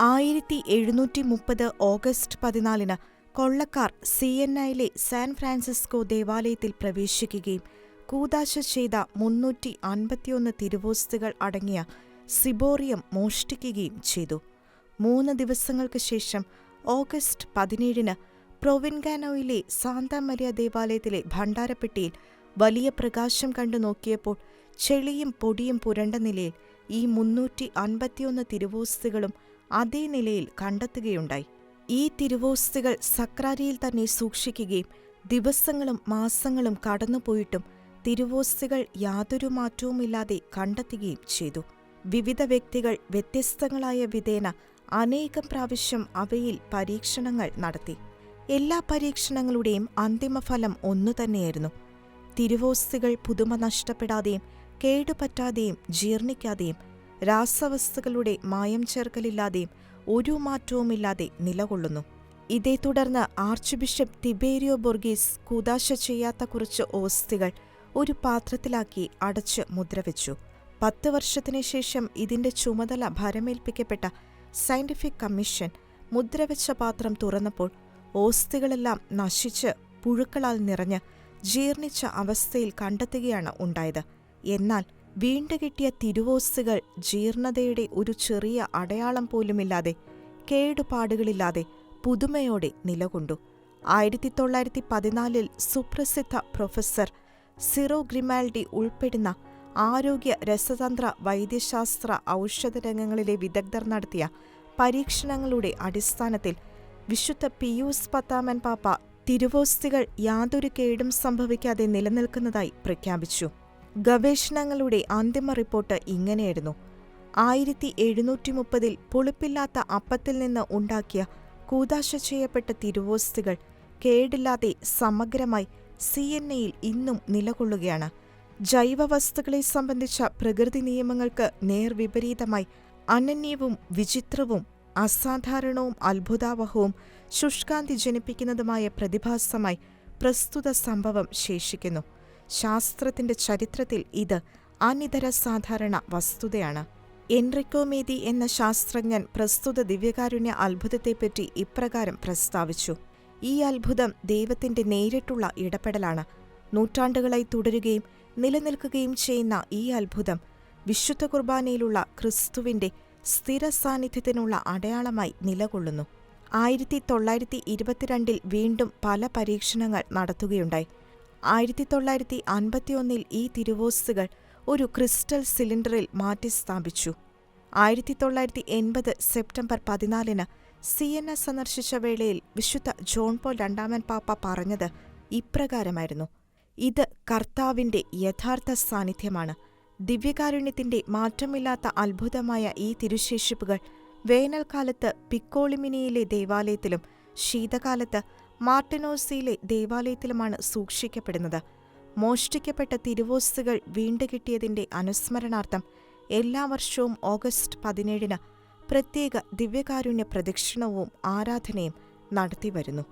ആയിരത്തി എഴുന്നൂറ്റി മുപ്പത് ഓഗസ്റ്റ് പതിനാലിന് കൊള്ളക്കാർ സി എൻ ഐയിലെ സാൻ ഫ്രാൻസിസ്കോ ദേവാലയത്തിൽ പ്രവേശിക്കുകയും കൂതാശ ചെയ്ത മുന്നൂറ്റി അൻപത്തിയൊന്ന് തിരുവോസ്തുകൾ അടങ്ങിയ സിബോറിയം മോഷ്ടിക്കുകയും ചെയ്തു. മൂന്ന് ദിവസങ്ങൾക്ക് ശേഷം ഓഗസ്റ്റ് പതിനേഴിന് പ്രൊവിൻഗാനോയിലെ സാന്താ മരിയ ദേവാലയത്തിലെ ഭണ്ഡാരപ്പെട്ടിയിൽ വലിയ പ്രകാശം കണ്ടു നോക്കിയപ്പോൾ ചെളിയും പൊടിയും പുരണ്ട നിലയിൽ ഈ മുന്നൂറ്റി അൻപത്തിയൊന്ന് തിരുവോസ്തുകളും അതേ നിലയിൽ കണ്ടെത്തുകയുണ്ടായി. ഈ തിരുവോസ്തുകൾ സക്രാരിയിൽ തന്നെ സൂക്ഷിക്കുകയും ദിവസങ്ങളും മാസങ്ങളും കടന്നുപോയിട്ടും തിരുവോസ്തുകൾ യാതൊരു മാറ്റവുമില്ലാതെ കണ്ടെത്തുകയും ചെയ്തു. വിവിധ വ്യക്തികൾ വ്യത്യസ്തങ്ങളായ വിധേന അനേകം പ്രാവശ്യം അവയിൽ പരീക്ഷണങ്ങൾ നടത്തി. എല്ലാ പരീക്ഷണങ്ങളുടെയും അന്തിമഫലം ഒന്നുതന്നെയായിരുന്നു തിരുവോസ്തുകൾ പുതുമ നഷ്ടപ്പെടാതെയും കേടുപറ്റാതെയും ജീർണിക്കാതെയും രാസവസ്തുക്കളുടെ മായം ചേർക്കലില്ലാതെ ഒരു മാറ്റവുമില്ലാതെ നിലകൊള്ളുന്നു. ഇതേ തുടർന്ന് ആർച്ച് ബിഷപ്പ് തിബേരിയോ ബൊർഗീസ് കൂതാശ ചെയ്യാത്ത കുറച്ച് ഓസ്തികൾ ഒരു പാത്രത്തിലാക്കി അടച്ച് മുദ്രവെച്ചു. പത്ത് വർഷത്തിനു ശേഷം ഇതിന്റെ ചുമതല ഭരമേൽപ്പിക്കപ്പെട്ട സയന്റിഫിക് കമ്മീഷൻ മുദ്രവെച്ച പാത്രം തുറന്നപ്പോൾ ഓസ്തികളെല്ലാം നശിച്ച് പുഴുക്കളാൽ നിറഞ്ഞ് ജീർണിച്ച അവസ്ഥയിൽ കണ്ടെത്തുകയാണ് ഉണ്ടായത്. എന്നാൽ വീണ്ടുകിട്ടിയ തിരുവോസുകൾ ജീർണതയുടെ ഒരു ചെറിയ അടയാളം പോലുമില്ലാതെ കേടുപാടുകളില്ലാതെ പുതുമയോടെ നിലകൊണ്ടു. ആയിരത്തി തൊള്ളായിരത്തി പതിനാലിൽ സുപ്രസിദ്ധ പ്രൊഫസർ സിറോ ഗ്രിമാൽഡി ഉൾപ്പെടുന്ന ആരോഗ്യ രസതന്ത്ര വൈദ്യശാസ്ത്ര ഔഷധരംഗങ്ങളിലെ വിദഗ്ധർ നടത്തിയ പരീക്ഷണങ്ങളുടെ അടിസ്ഥാനത്തിൽ വിശുദ്ധ പിയൂസ് പത്താമൻ പാപ്പ തിരുവോസ്തികൾ യാതൊരു കേടും സംഭവിക്കാതെ നിലനിൽക്കുന്നതായി പ്രഖ്യാപിച്ചു. ഗവേഷണങ്ങളുടെ അന്തിമ റിപ്പോർട്ട് ഇങ്ങനെയായിരുന്നു. ആയിരത്തി എഴുന്നൂറ്റി മുപ്പതിൽ പുളിപ്പില്ലാത്ത അപ്പത്തിൽ നിന്ന് ഉണ്ടാക്കിയ കൂതാശ ചെയ്യപ്പെട്ട തിരുവോസ്തുകൾ കേടില്ലാതെ സമഗ്രമായി സി എൻ എയിൽ ഇന്നും നിലകൊള്ളുകയാണ്. ജൈവവസ്തുക്കളെ സംബന്ധിച്ച പ്രകൃതി നിയമങ്ങൾക്ക് നേർവിപരീതമായി അനന്യവും വിചിത്രവും അസാധാരണവും അത്ഭുതാവഹവും ശുഷ്കാന്തി ജനിപ്പിക്കുന്നതുമായ പ്രതിഭാസമായി പ്രസ്തുത സംഭവം ശേഷിക്കുന്നു. ശാസ്ത്രത്തിന്റെ ചരിത്രത്തിൽ ഇത് അനിതര സാധാരണ വസ്തുതയാണ്. എൻറിക്കോമേദി എന്ന ശാസ്ത്രജ്ഞൻ പ്രസ്തുത ദിവ്യകാരുണ്യ അത്ഭുതത്തെപ്പറ്റി ഇപ്രകാരം പ്രസ്താവിച്ചു. ഈ അത്ഭുതം ദൈവത്തിന്റെ നേരിട്ടുള്ള ഇടപെടലാണ്. നൂറ്റാണ്ടുകളായി തുടരുകയും നിലനിൽക്കുകയും ചെയ്യുന്ന ഈ അത്ഭുതം വിശുദ്ധ കുർബാനയിലുള്ള ക്രിസ്തുവിന്റെ സ്ഥിര സാന്നിധ്യത്തിനുള്ള അടയാളമായി നിലകൊള്ളുന്നു. ആയിരത്തി തൊള്ളായിരത്തി ഇരുപത്തിരണ്ടിൽ വീണ്ടും പല പരീക്ഷണങ്ങൾ നടത്തുകയുണ്ടായി. ആയിരത്തി തൊള്ളായിരത്തി അൻപത്തിയൊന്നിൽ ഈ തിരുവോസുകൾ ഒരു ക്രിസ്റ്റൽ സിലിണ്ടറിൽ മാറ്റിസ്ഥാപിച്ചു. ആയിരത്തി തൊള്ളായിരത്തി എൺപത് സെപ്റ്റംബർ പതിനാലിന് സി എൻ എസ് സന്ദർശിച്ച വേളയിൽ വിശുദ്ധ ജോൺ പോൾ രണ്ടാമൻ പാപ്പ പറഞ്ഞത് ഇപ്രകാരമായിരുന്നു. ഇത് കർത്താവിന്റെ യഥാർത്ഥ സാന്നിധ്യമാണ്. ദിവ്യകാരുണ്യത്തിന്റെ മാറ്റമില്ലാത്ത അത്ഭുതമായ ഈ തിരുശേഷിപ്പുകൾ വേനൽക്കാലത്ത് പിക്കോളിമിനിയിലെ ദേവാലയത്തിലും ശീതകാലത്ത് മാർട്ടിനോസിയിലെ ദേവാലയത്തിലുമാണ് സൂക്ഷിക്കപ്പെടുന്നത്. മോഷ്ടിക്കപ്പെട്ട തിരുവോസ്തുകൾ വീണ്ടുകിട്ടിയതിന്റെ അനുസ്മരണാർത്ഥം എല്ലാ വർഷവും ഓഗസ്റ്റ് പതിനേഴിന് പ്രത്യേക ദിവ്യകാരുണ്യ പ്രദക്ഷിണവും ആരാധനയും നടത്തിവരുന്നു.